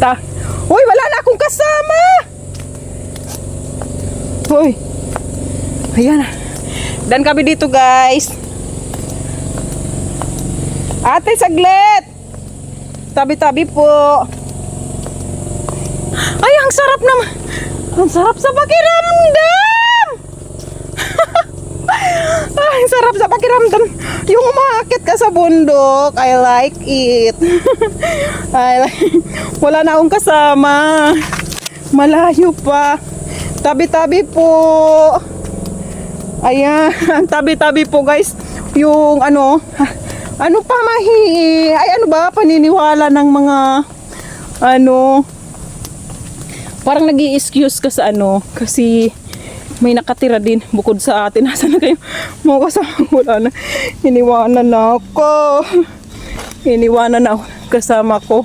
Ta. Uy, wala na akong kasama. Uy. Ayan. Dan kami dito, guys. Ate, saglit. Tabi-tabi po. Ay, ang sarap naman. Ang sarap sa pakiramdam. Ay, ang sarap sa pakiramdam. Yung umakit ka sa bundok, I like it. I like... Wala na akong kasama. Malayo pa. Tabi-tabi po. Ayan, tabi-tabi po guys. Yung ano, ano pa mahi, ay ano ba, paniniwala ng mga, ano, parang nag excuse ka sa ano, kasi may nakatira din bukod sa atin. Nasaan na kayo? Mga kasama wala na. Iniwanan na ako. Iniwanan na ako kasama ko.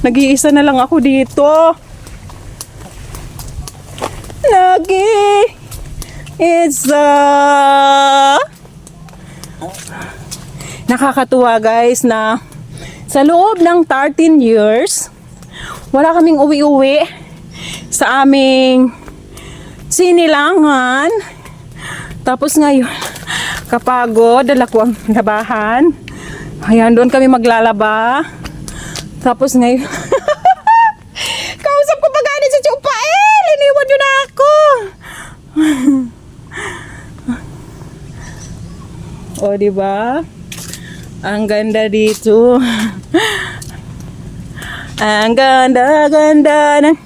Nag-iisa na lang ako dito. Lagi. It's a... Nakakatuwa guys na sa loob ng 13 years, wala kaming uwi-uwi sa aming sinilangan. Tapos ngayon, kapagod, dala ko ang labahan. Ayan, doon kami maglalaba. Tapos ngayon, kausap ko pa gani si Chupael, iniwan yun na ako. o, di ba? Ang ganda dito. Ang ganda, ganda ng...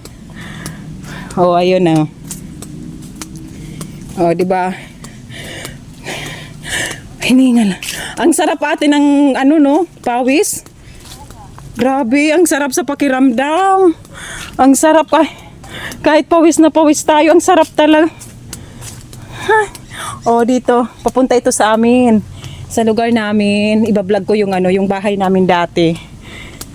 Oh, ayun na. Oh, di ba? Hiningal. Ang sarap ate ng ano no, pawis. Grabe, ang sarap sa pakiramdam. Ang sarap kah kahit pawis na pawis tayo, ang sarap talaga. Ha? Oh, dito, papunta ito sa amin. Sa lugar namin, ibablog ko yung ano, yung bahay namin dati.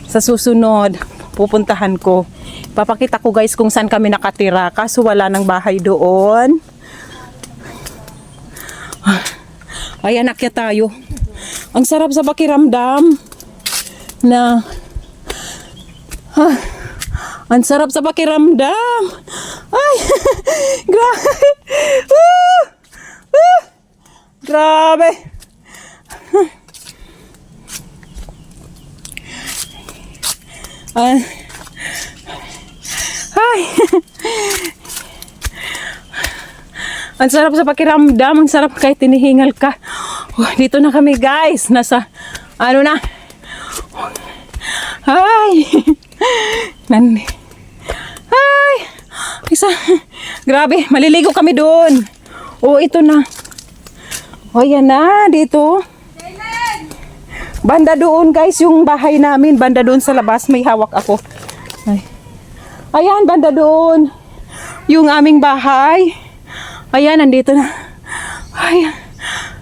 Sa susunod, pupuntahan ko. Papakita ko guys kung saan kami nakatira. Kaso wala ng bahay doon. Ay, anak ya tayo. Ang sarap sa pakiramdam na Ah, ang sarap sa pakiramdam. Ay, grabe. Woo! Woo! Grabe. Ah. Ay. Ang sarap sa pakiramdam, ang sarap kahit tinihingal ka. Oh, dito na kami guys, nasa ano na. Ay. Nan. Ay. Isa. Grabe, maliligo kami doon. Oh, ito na. Oh, yan na dito. Banda doon guys, yung bahay namin, banda doon sa labas, may hawak ako. Ay. Ayan, banda doon. Yung aming bahay. Ayan, nandito na. Ayan.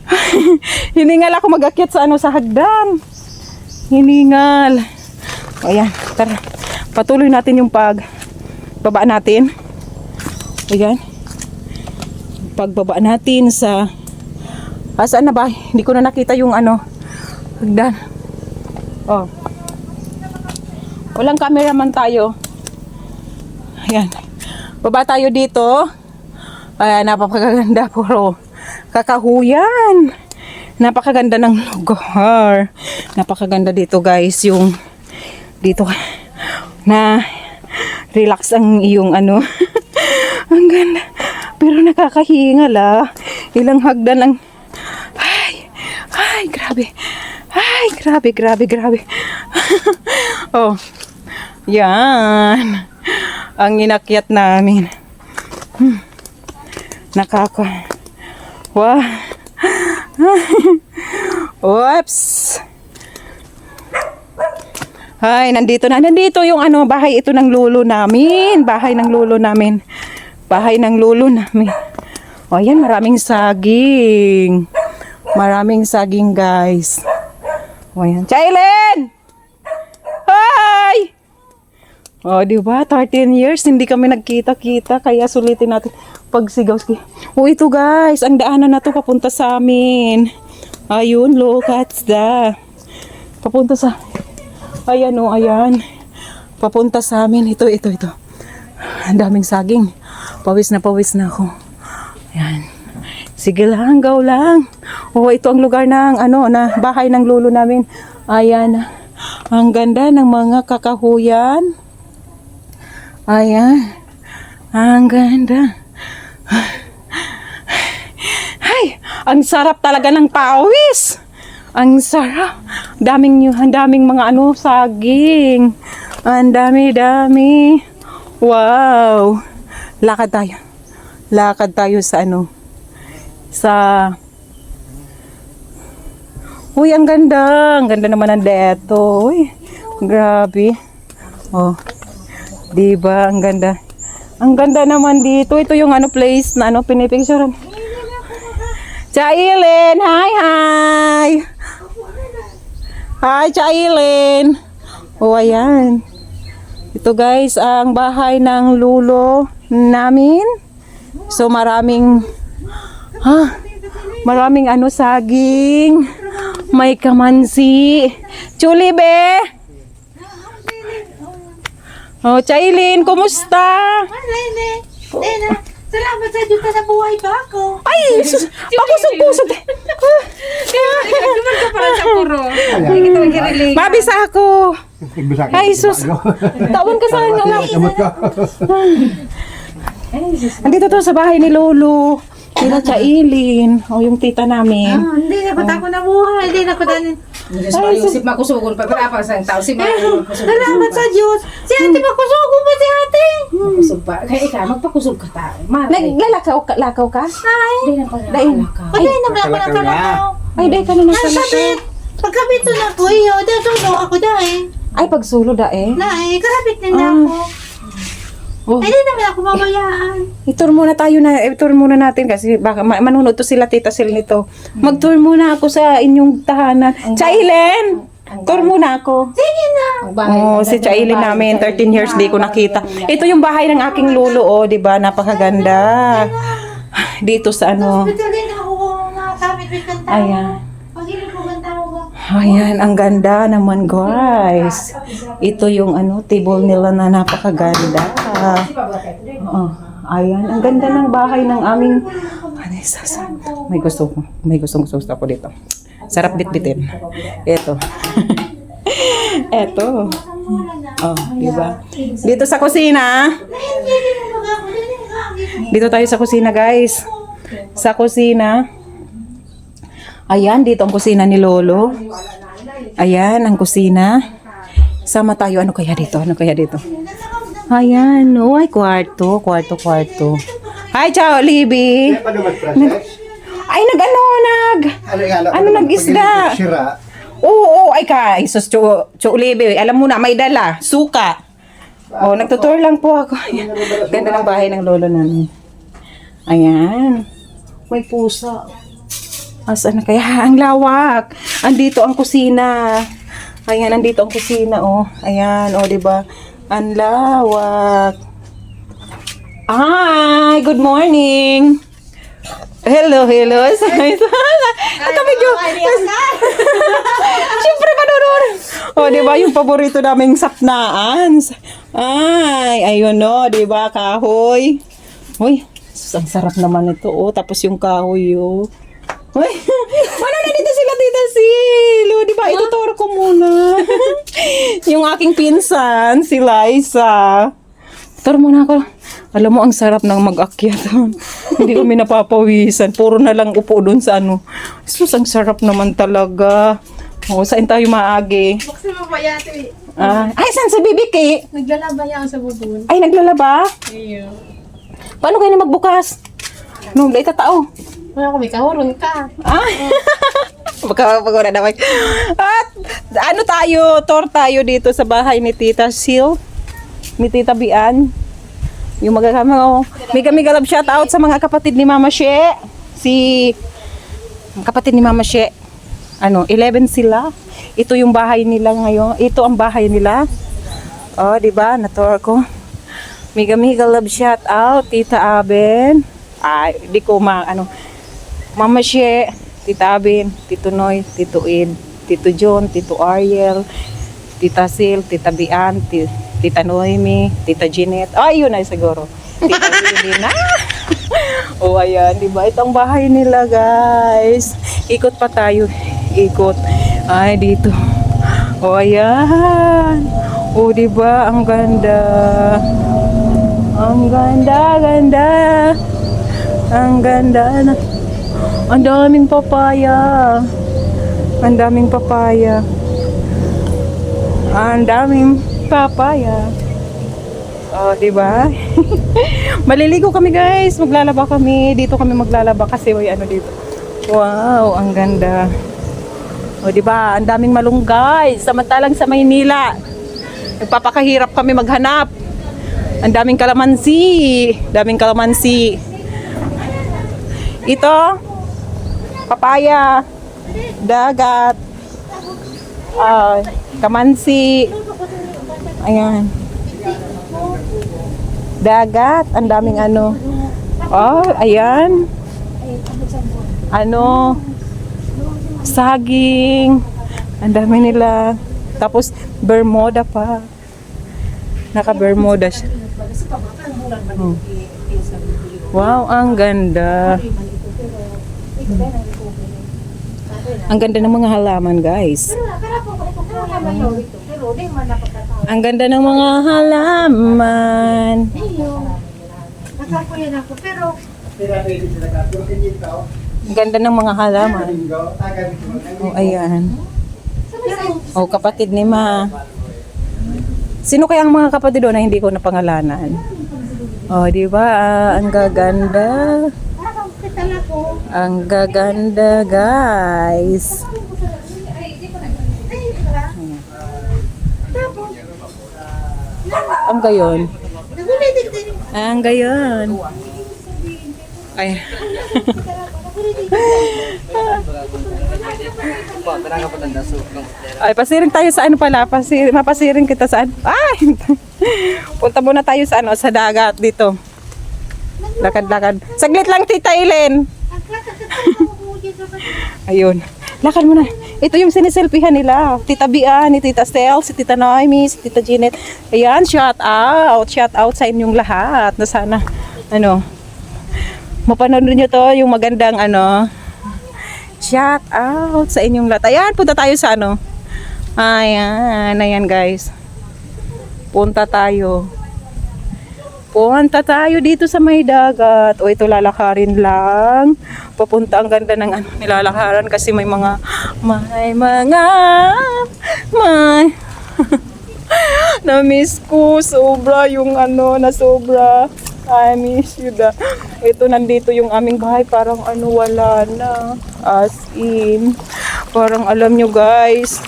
Hiningal ako mag-akyat sa ano sa hagdan. Hiningal. Ayan, tara. Patuloy natin yung pag baba natin. Ayan. Pagbaba natin sa Asaan na ba? Hindi ko na nakita yung ano hagdan. Oh. Walang cameraman tayo. Ayan. Baba tayo dito. Ayan, napakaganda puro kakahuyan. Napakaganda ng lugar. Napakaganda dito guys. Yung dito na relax ang iyong ano. ang ganda. Pero nakakahingal ah. Ilang hagdan ang ay, ay, grabe. Ay, grabe, grabe, grabe. oh, yan. Ang inakyat namin. Hmm. Nakaka. Wow. Oops. Ay, nandito na. Nandito yung ano, bahay ito ng lulo namin. Bahay ng lulo namin. Bahay ng lulo namin. O, yan, maraming saging. Maraming saging, guys. O, yan. Chailen! Hi! O, di ba? 13 years, hindi kami nagkita-kita. Kaya sulitin natin pagsigaw. O, ito, guys. Ang daanan na to papunta sa amin. Ayun, look at that. Papunta sa... Ayan, o, ayan. papunta sa amin. Ito, ito, ito. Ang daming saging. Pawis na pawis na ako. Ayan. Sige lang, gaw lang. Oh, ito ang lugar ng ano na bahay ng lolo namin. Ayan. Ang ganda ng mga kakahuyan. Ayan. Ang ganda. Ay, ang sarap talaga ng pawis. Ang sarap. Daming ang daming mga ano saging. Ang dami-dami. Wow. Lakad tayo. Lakad tayo sa ano? Sa Uy, ang ganda. Ang ganda naman ng deto. Uy, grabe. Oh. Diba? Ang ganda. Ang ganda naman dito. Ito yung ano place na ano pinipicturean. Chailin! Hi, hi! Hi, Chailin! Oh, ayan. Ito guys, ang bahay ng lulo namin. So, maraming, ha? Maraming ano, saging. May kamansi. Chuli, be! Oh, Chailin, kumusta? Salamat sa Diyos sa buhay ba ako? Ay, sus, pakusog-pusog. Naman ka para sa puro. Hindi kita. Mabisa ako. Ay, sus. Tawon ka sa anak. Andito to sa bahay ni Lolo. Nila Chailin. O yung tita namin. Ah, hindi na ko tako na buhay. Hindi na ko Ay, Yusip makusugon pa para pa sa tao si Maro. Salamat sa Diyos. Si ate makusugo ba si ate? Makusog pa. Kaya ikaw, magpakusog ka ta. Mare. Naglalakaw ka, lakaw ka? Ay, Hindi na Dain. ka. pati naman ako ng kalakaw. Ay, dahil ka na Ang nasa sabit. Pagkabit to na ko iyo, dahil ako dahil. Ay, pagsulo da eh. Nay, karabit din na Ah. ako. Oh. Ay, di naman ako mamayaan. I-tour muna tayo na, i-tour muna natin kasi baka ma- manunod to sila tita sil nito. Mag-tour muna ako sa inyong tahanan. Chailen! Tour muna ako. Sige na. Ang bahay. Oh, si Chailin namin, 13 years di ko nakita. Ito yung bahay ng aking lolo, oh, 'di ba? Napakaganda. Dito sa ano. Hospital din ako nakakabit with kanta. Ayan. Pag-ilig ko kanta ko ba? Ayan, ang ganda naman, guys. Ito yung ano, table nila na napakaganda. Oh, ayan, ang ganda ng bahay ng aming ano, isa- sa- May gusto ko. May gustong gusto ako dito. Sarap bitbitin. Ito. Ito. Oh, di ba? Dito sa kusina. Dito tayo sa kusina, guys. Sa kusina. Ayan, dito ang kusina ni Lolo. Ayan, ang kusina. Sama tayo. Ano kaya dito? Ano kaya dito? Ayan, oh, ay kwarto, kwarto, kwarto. Hi, ciao, Libby. Ay, nag-ano, nag... Ano nag-isda? Oo, oo, ay ka. Isos, cho, cho, Libby. Alam mo na, may dala. Suka. Oh, nagtutour lang po ako. Ayan. Ganda ng bahay ng lolo namin. Ayan. May pusa. Asan na kaya? Ang lawak. Andito ang kusina. Ayan, andito ang kusina, oh. Ayan, oh, di ba? Ang lawak. Hi, good morning. Hello, hello. At medyo... Siyempre, manonood. O, di ba, yung paborito naming sapnaan. Ay, ayun no, di ba, kahoy. Uy, ang sarap naman ito, oh. Tapos yung kahoy, oh. Uy, ano na dito sila, Tita Sil? Oh, di ba, ituturo ko muna. yung aking pinsan, si Liza. Turo muna ako. Alam mo, ang sarap ng mag-akyat. Hindi kami napapawisan. Puro na lang upo doon sa ano. Sus, ang sarap naman talaga. O, saan tayo maagi? Buksan mo ba yate? Ah, ay, saan sa bibiki? Naglalabay ako sa bubon. Ay, naglalaba? Iyo. Paano kayo na magbukas? No, dahil tatao. Wala ko, may kahurong ka. Ah, baka pagora naman. At ano tayo, tour tayo dito sa bahay ni Tita Sil, ni Tita Bian. Yung magkakama, oh. Mega mega love shout out sa mga kapatid ni Mama She. Si kapatid ni Mama She. Ano, 11 sila. Ito yung bahay nila ngayon. Ito ang bahay nila. Oh, di ba? Na-tour ko. Mega mega love shout out Tita Aben. Ay, di ko ma ano Mama She, Tita Abin, Tito Noy, Tito Ed, Tito John, Tito Ariel, Tita Sil, Tita Bian, Ti- Tita Noemi, Tita Jeanette. Ay, yun ay siguro. Tita Lilina. o ayan, di ba? Itong bahay nila, guys. Ikot pa tayo. Ikot. Ay, dito. O ayan. O, di ba? Ang ganda. Ang ganda, ganda. Ang ganda na. Ang daming papaya. Ang daming papaya. Ang daming papaya. Oh, di ba? Maliligo kami, guys. Maglalaba kami. Dito kami maglalaba kasi may ano dito. Wow, ang ganda. O, di ba? Ang daming malunggay. Samantalang sa Maynila, nagpapakahirap kami maghanap. Ang daming kalamansi. Daming kalamansi. Ito, papaya, dagat, ah, kamansi, ayan. Dagat, ang daming ano. Oh, ayan. Ano, saging, ang dami nila. Tapos, bermuda pa. Naka-bermuda siya. Hmm. Wow, ang ganda. Ang ganda ng mga halaman, guys. Ang ganda ng mga halaman. Ang ganda ng mga halaman. Oh, ayan. Oh, kapatid ni Ma. Sino kaya ang mga kapatid doon na hindi ko napangalanan? Oh, di ba? Ah, ang gaganda. Ang gaganda, guys. Ang gayon. Ang gayon. Ay. Ay, pasiring tayo sa ano pala, pasir, mapasiring kita saan? Ay! Punta muna tayo sa ano, sa dagat dito. Lakad-lakad. Saglit lang, Tita Ellen. Ayun. Lakad mo na. Ito yung siniselfihan nila. Tita Bia, ni Tita Stel, si Tita Noemi, si Tita Jeanette. Ayan, shout out. Shout out sa inyong lahat. Na sana, ano, mapanood nyo to, yung magandang, ano, shout out sa inyong lahat. Ayan, punta tayo sa, ano, ayan, ayan guys. Punta tayo. Punta tayo dito sa may dagat. O ito lalakarin lang. Papunta ang ganda ng ano, nilalakaran kasi may mga may mga may Na-miss ko sobra yung ano na sobra. I miss you da. Ito nandito yung aming bahay parang ano wala na. As in. Parang alam nyo guys.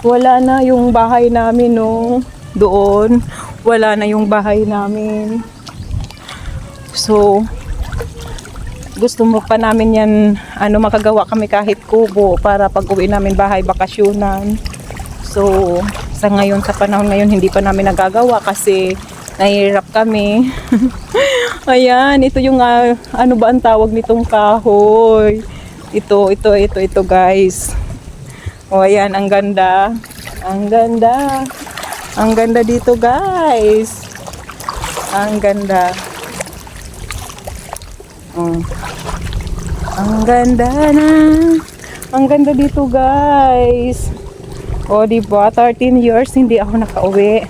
Wala na yung bahay namin no. Doon. Wala na yung bahay namin. So, gusto mo pa namin yan, ano, makagawa kami kahit kubo para pag uwi namin bahay bakasyonan. So, sa ngayon, sa panahon ngayon, hindi pa namin nagagawa kasi nahihirap kami. Ayan, ito yung, ah, ano ba ang tawag nitong kahoy. Ito, ito, ito, ito guys. O, ayan, ang ganda. Ang ganda. Ang ganda dito guys. Ang ganda. Oh. Ang ganda na. Ang ganda dito, guys. O, di ba? 13 years hindi ako nakauwi.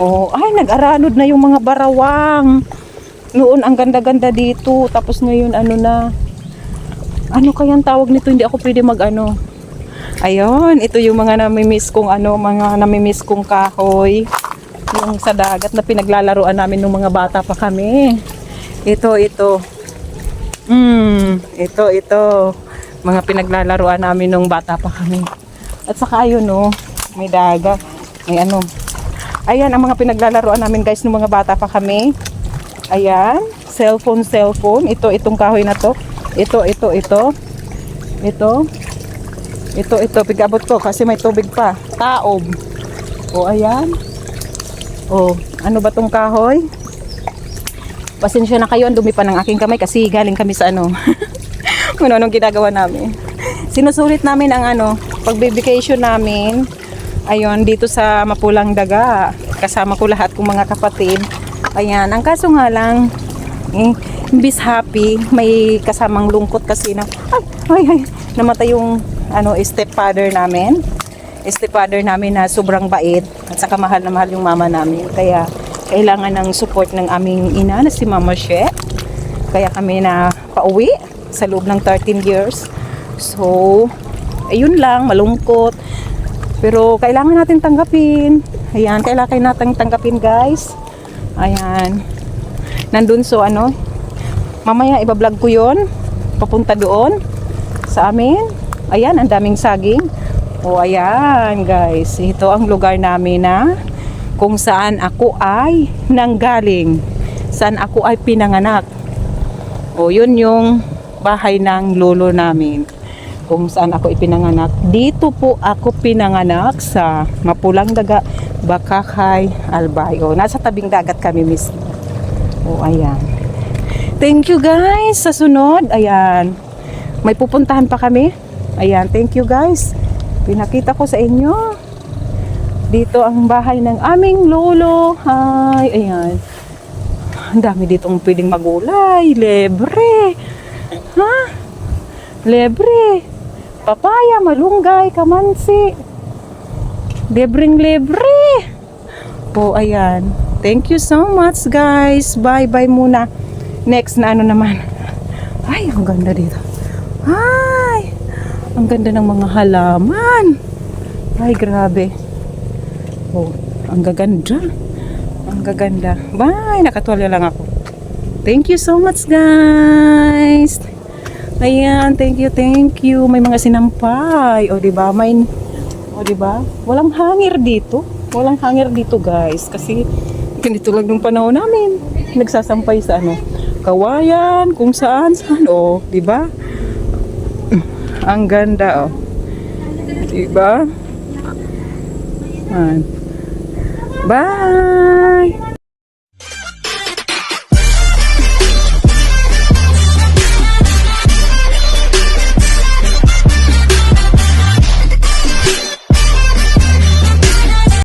Oh, ay nag-aralod na yung mga barawang. Noon ang ganda-ganda dito, tapos ngayon ano na. Ano kayang tawag nito? Hindi ako pwede mag-ano. Ayun, ito yung mga namimiss kong ano, mga namimiss kong kahoy. Yung sa dagat na pinaglalaruan namin nung mga bata pa kami. Ito, ito. Mm, ito, ito. Mga pinaglalaruan namin nung bata pa kami. At saka yun, no, may dagat. May ano. Ayan, ang mga pinaglalaruan namin guys nung mga bata pa kami. Ayan, cellphone, cellphone. Ito, itong kahoy na to. Ito, ito, ito. Ito. Ito, ito. Pigabot ko kasi may tubig pa. Taob. O, ayan. O, ano ba tong kahoy? Pasensya na kayo, dumi pa ng aking kamay kasi galing kami sa ano. ano anong ginagawa namin. Sinusulit namin ang ano, pagbe-vacation namin. Ayun, dito sa Mapulang Daga. Kasama ko lahat kong mga kapatid. Ayan, ang kaso nga lang, eh, imbis happy, may kasamang lungkot kasi na, ay, ay, ay, namatay yung ano, stepfather namin. Stepfather namin na sobrang bait at saka mahal na mahal yung mama namin. Kaya, kailangan ng support ng aming ina na si Mama She. Kaya kami na pauwi sa loob ng 13 years. So, ayun lang, malungkot. Pero kailangan natin tanggapin. Ayan, kailangan natin tanggapin guys. Ayan. Nandun so ano, mamaya ibablog ko yon papunta doon sa amin. Ayan, ang daming saging. O ayan guys, ito ang lugar namin na kung saan ako ay nanggaling. Saan ako ay pinanganak. O yun yung bahay ng lolo namin kung saan ako ipinanganak. Dito po ako pinanganak sa Mapulang Daga, Bakakay, Albay. O, nasa tabing dagat kami mismo. O, ayan. Thank you guys sa sunod. Ayan. May pupuntahan pa kami. Ayan, thank you guys. Pinakita ko sa inyo. Dito ang bahay ng aming lolo. Hi, ayan. Ang dami ditong pwedeng magulay. Lebre. Ha? Lebre. Papaya, malunggay, kamansi. Lebreng lebre. Po, ayan. Thank you so much, guys. Bye-bye muna. Next na ano naman. Ay, ang ganda dito. Ay, ang ganda ng mga halaman. Ay, grabe. Oh, ang gaganda. Ang gaganda. Bye, nakatwalya lang ako. Thank you so much, guys. Ayan, thank you, thank you. May mga sinampay. O, di ba? May o, di ba? Walang hangir dito. Walang hangir dito, guys. Kasi ganito lang nung panahon namin. Nagsasampay sa ano, kawayan, kung saan, saan. O, di ba? Ang ganda, o. Di ba? Ayan. Bye!